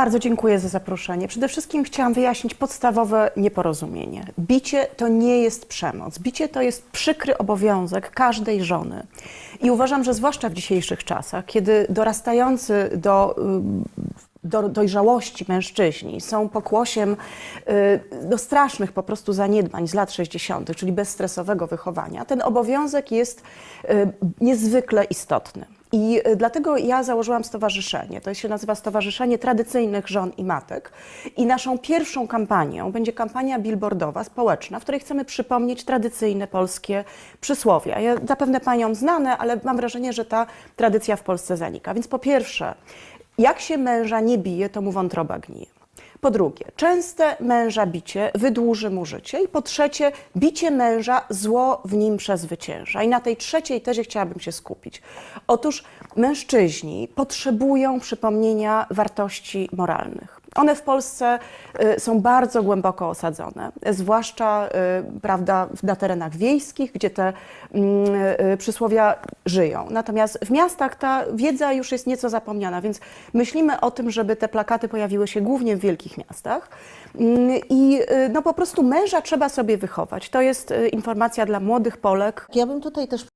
Bardzo dziękuję za zaproszenie. Przede wszystkim chciałam wyjaśnić podstawowe nieporozumienie. Bicie to nie jest przemoc. Bicie to jest przykry obowiązek każdej żony. I uważam, że zwłaszcza w dzisiejszych czasach, kiedy dorastający do y, do dojrzałości mężczyźni są pokłosiem y, do strasznych po prostu zaniedbań z lat 60., czyli bezstresowego wychowania, ten obowiązek jest y, niezwykle istotny. I y, dlatego ja założyłam stowarzyszenie. To się nazywa Stowarzyszenie Tradycyjnych Żon i Matek. I naszą pierwszą kampanią będzie kampania billboardowa, społeczna, w której chcemy przypomnieć tradycyjne polskie przysłowia. Ja zapewne Paniom znane, ale mam wrażenie, że ta tradycja w Polsce zanika. Więc po pierwsze, jak się męża nie bije, to mu wątroba gnije. Po drugie, częste męża bicie wydłuży mu życie. I po trzecie, bicie męża zło w nim przezwycięża. I na tej trzeciej tezie chciałabym się skupić. Otóż mężczyźni potrzebują przypomnienia wartości moralnych. One w Polsce y, są bardzo głęboko osadzone, zwłaszcza y, prawda, na terenach wiejskich, gdzie te mm, y, przysłowia żyją. Natomiast w miastach ta wiedza już jest nieco zapomniana, więc myślimy o tym, żeby te plakaty pojawiły się głównie w wielkich miastach. Mm, I no, po prostu męża trzeba sobie wychować. To jest informacja dla młodych Polek, Ja bym tutaj też